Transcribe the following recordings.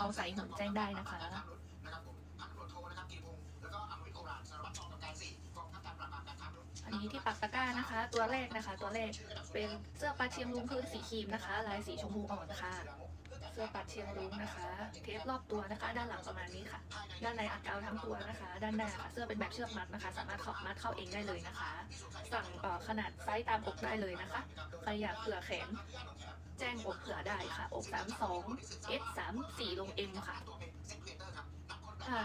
เอาใส่หนุนแจ้งได้นะคะนะครับผมพันตำรวจโทนะครับกิติพงศ์แล้วก็อมริตโอรานสารวัตรกองกำกับการสี่กองบังคับการปราบปรามการค้ามนุษย์อันนี้ที่ปักตะกร้านะคะ ตัวแรกนะคะ ตัวแรกเป็นเสื้อปัดเชียงรุ้งพื้นสีครีมนะคะ ลายสีชมพูอ่อนค่ะเสื้อปัดเชียงรุ้งนะคะ เทปรอบตัวนะคะ ด้านหลังประมาณนี้ค่ะ ด้านในอัดกาวทั้งตัวนะคะ ด้านหน้าค่ะ เสื้อเป็นแบบเชือกมัดนะคะ สามารถเข้ามัดเข้าเองได้เลยนะคะ สั่งขนาดไซส์ตามอกได้เลยนะคะใครอยากเผื่อแขน แจ้งอกเผื่อได้ค่ะ อก 32 S 34ลง M ค่ะถ้า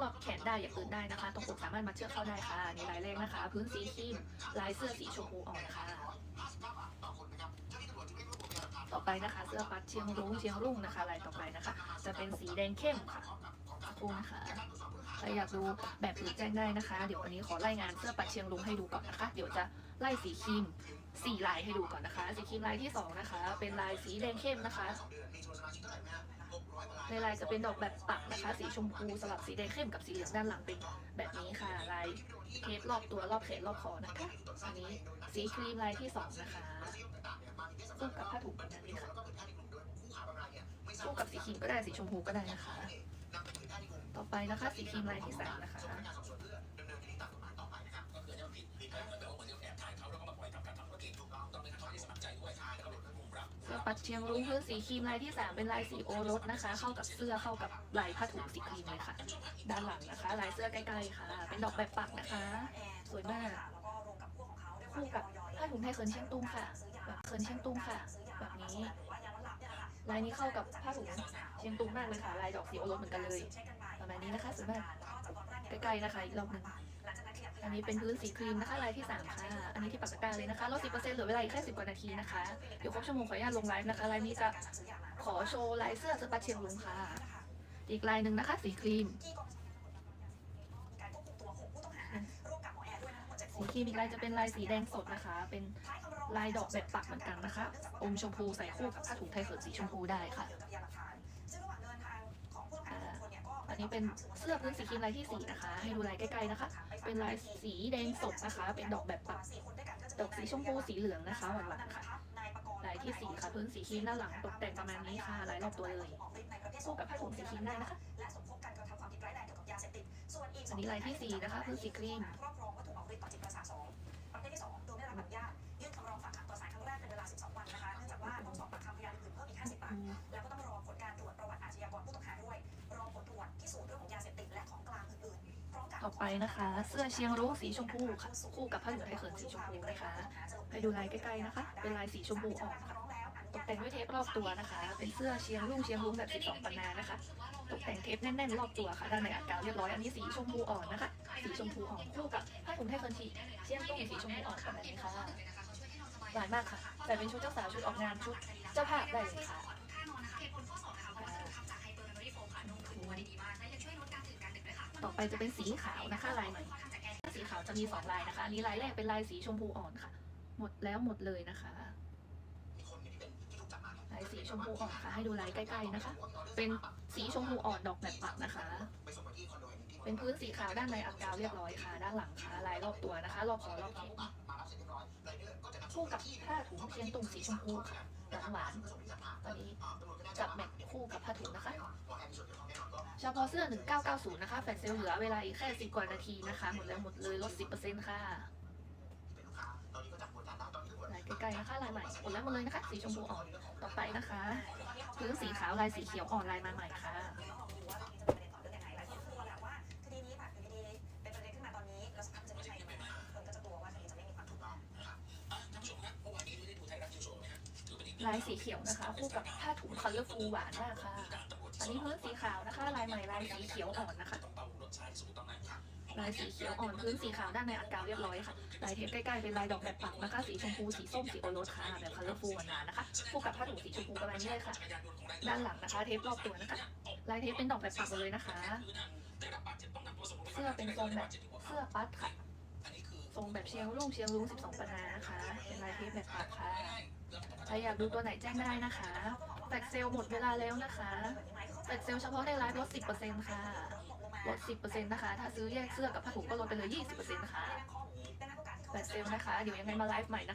รอบแขนได้อย่างอื่นได้นะคะ ตรงอกสามารถมัดเชือกเข้าได้ค่ะนนี่ลายแรกนะคะ พื้นสีครีมลายเสื้อสีชมพูอ่อนค่ะต่อไปนะคะ เสื้อปัดเชียงรุ้งเชียงรุ่งนะคะลายต่อไปนะคะ จะเป็นสีแดงเข้มค่ะขอบคุณค่ะใครอยากดูแบบอื่นแจ้งได้นะคะ เดี๋ยววันนี้ขอไล่งานเสื้อปัดเชียงรุ้งให้ดูก่อนนะคะ เดี๋ยวจะไล่สีครีม สี่ลายให้ดูก่อนนะคะ สีครีมลายที่สองนะคะ เป็นลายสีแดงเข้มนะคะ ในลายจะเป็นดอกแบบปักนะคะ สีชมพูสลับสีแดงเข้มกับสีเหลืองด้านหลังเป็นแบบนี้ค่ะ ลายเทปรอบตัวรอบแขนรอบคอนะคะ อันนี้สีครีมลายที่สองนะคะคู่กับผ้าถุงแบบนี้ค่ะคู่กับสีครีมก็ได้สีชมพูก็ได้นะคะ ต่อไปนะคะ สีครีมลายที่สามนะคะ เชียงรุ้งพื้นสีครีมลายที่สามเป็นลายสีโอรสนะคะ เข้ากับเสื้อเข้ากับลายผ้าถุงสีครีมเลยค่ะ ด้านหลังนะคะลายเสื้อใกล้ๆค่ะ เป็นดอกแบบปักนะคะ สวยมากคู่กับผ้าถุงไทยเขินเชียงตุ้งค่ะแบบเขินเชียงตุ้งค่ะ แบบนี้ลายนี้เข้ากับผ้าถุงเชียงตุ้งมากเลยค่ะ ลายดอกสีโอรสเหมือนกันเลยประมาณนี้นะคะสวยมากใกล้ๆนะคะอีกรอบหนึ่ง นี้เป็นพื้นสีครีมนะคะลายที่สามค่ะอันนี้ที่ปากกาเลยนะคะลดสิบเปอร์เซ็นต์เหลือเวลาอีกแค่สิบกว่านาทีนะคะเดี๋ยวครบชั่วโมงขออนุญาตลงไลฟ์นะคะลายนี้จะขอโชว์ลายเสื้อสปัดเชียงรุ้งค่ะ อีกลายหนึ่งนะคะ สีครีมสีครีมอีกลายจะเป็นลายสีแดงสดนะคะ เป็นลายดอกแบบปักเหมือนกันนะคะ อมชมพูใส่คู่กับผ้าถุงไทยเขินสีชมพูได้ค่ะ อันนี้เป็นเสื้อพื้นสีครีมลายที่สี่นะคะ ให้ดูลายใกล้ๆนะคะ เป็นลายสีแดงสดนะคะ เป็นดอกแบบปักดอกสีชมพูสีเหลืองนะคะหวานๆค่ะลายที่สี่ค่ะพื้นสีครีมด้านหลังตกแต่งประมาณนี้ค่ะลายรอบตัวเลยคู่กับผ้าถุงสีครีมได้นะคะอันนี้ลายที่สี่นะคะพื้นสีครีม ไปนะคะ เสื้อเชียงรุ้งสีชมพูค่ะคู่กับผ้าถุงไทยเขินสีชมพูนะคะให้ดูลายใกล้ๆนะคะ เป็นลายสีชมพูอ่อนค่ะตกแต่งด้วยเทปรอบตัวนะคะ เป็นเสื้อเชียงรุ่งเชียงรุ้งแบบ 12 ปันนานะคะ ตกแต่งเทปแน่นๆรอบตัวค่ะ ด้านในอัดกาวเรียบร้อย อันนี้สีชมพูอ่อนนะคะ สีชมพูอ่อนคู่กับผ้าถุงไทยเคินชีเชียงตุ้งสีชมพูอ่อนแบบนี้ค่ะหวานมากค่ะ แต่เป็นชุดเจ้าสาวชุดออกงานชุดเจ้าภาพได้เลยค่ะ ไปจะเป็นสีขาวนะคะลายใหม่สีขาวจะมีสองลายนะคะอันนี้ลายแรกเป็นลายสีชมพูอ่อนค่ะ หมดแล้วหมดเลยนะคะลายสีชมพูอ่อนค่ะ ให้ดูลายใกล้ๆนะคะ เป็นสีชมพูอ่อนดอกแบบปักนะคะ เป็นพื้นสีขาวด้านในอัดกาวเรียบร้อยค่ะ ด้านหลังค่ะลายรอบตัวนะคะ รอบคอรอบแขนคู่กับผ้าถุงเทียนตุ่มสีชมพูค่ะ หวานตอนนี้จับแม็กคู่กับผ้าถุงนะคะเฉพาะเสื้อ 1990 นะคะแฟลชเซลเหลือเวลาอีกแค่ 10 กว่านาทีนะคะ หมดแล้วหมดเลยลด 10%ค่ะลายใกล้ๆนะคะลายใหม่หมดแล้วหมดเลยนะคะ สีชมพูอ่อนต่อไปนะคะพื้นสีขาวลายสีเขียวอ่อนลายมาใหม่ค่ะ คดีนี้แบบอยู่ดีๆเป็นประเด็นขึ้นมาตอนนี้ แล้วสักพักจะไม่ใช่คนก็จะกลัวว่าคดีจะไม่มีความถูกต้อง ลายสีเขียวนะคะ คู่กับผ้าถุงคัลเลอร์ฟูหวานมากค่ะ อันนี้พื้นสีขาวนะคะ ลายใหม่ลายสีเขียวอ่อนนะคะลายสีเขียวอ่อนพื้นสีขาวด้านในอัดกาวเรียบร้อยค่ะลายเทปใกล้ๆเป็นลายดอกแบบปักนะคะ สีชมพูสีส้มสีโอรสค่ะแบบคัลเลอร์ฟูหวานนะคะคู่กับผ้าถุงสีชมพูประมาณนี้เลยค่ะ ด้านหลังนะคะ เทปรอบตัวนะคะลายเทปเป็นดอกแบบปักหมดเลยนะคะ เสื้อเป็นทรงแบบเสื้อปัดค่ะทรงแบบเชียงรุ่งเชียงรุ้ง12ปันนานะคะเป็นลายเทปแบบปักค่ะ ใครอยากดูตัวไหนแจ้งได้นะคะแฟกเซลหมดเวลาแล้วนะคะแฟกเซลเฉพาะในไลฟ์ลด10%ค่ะลด10%นะคะ ถ้าซื้อแยกเสื้อกับผ้าถุงก็ลดไปเลย20%ค่ะแฟกเซลนะคะ เดี๋ยวยังไงมาไลฟ์ใหม่นะคะ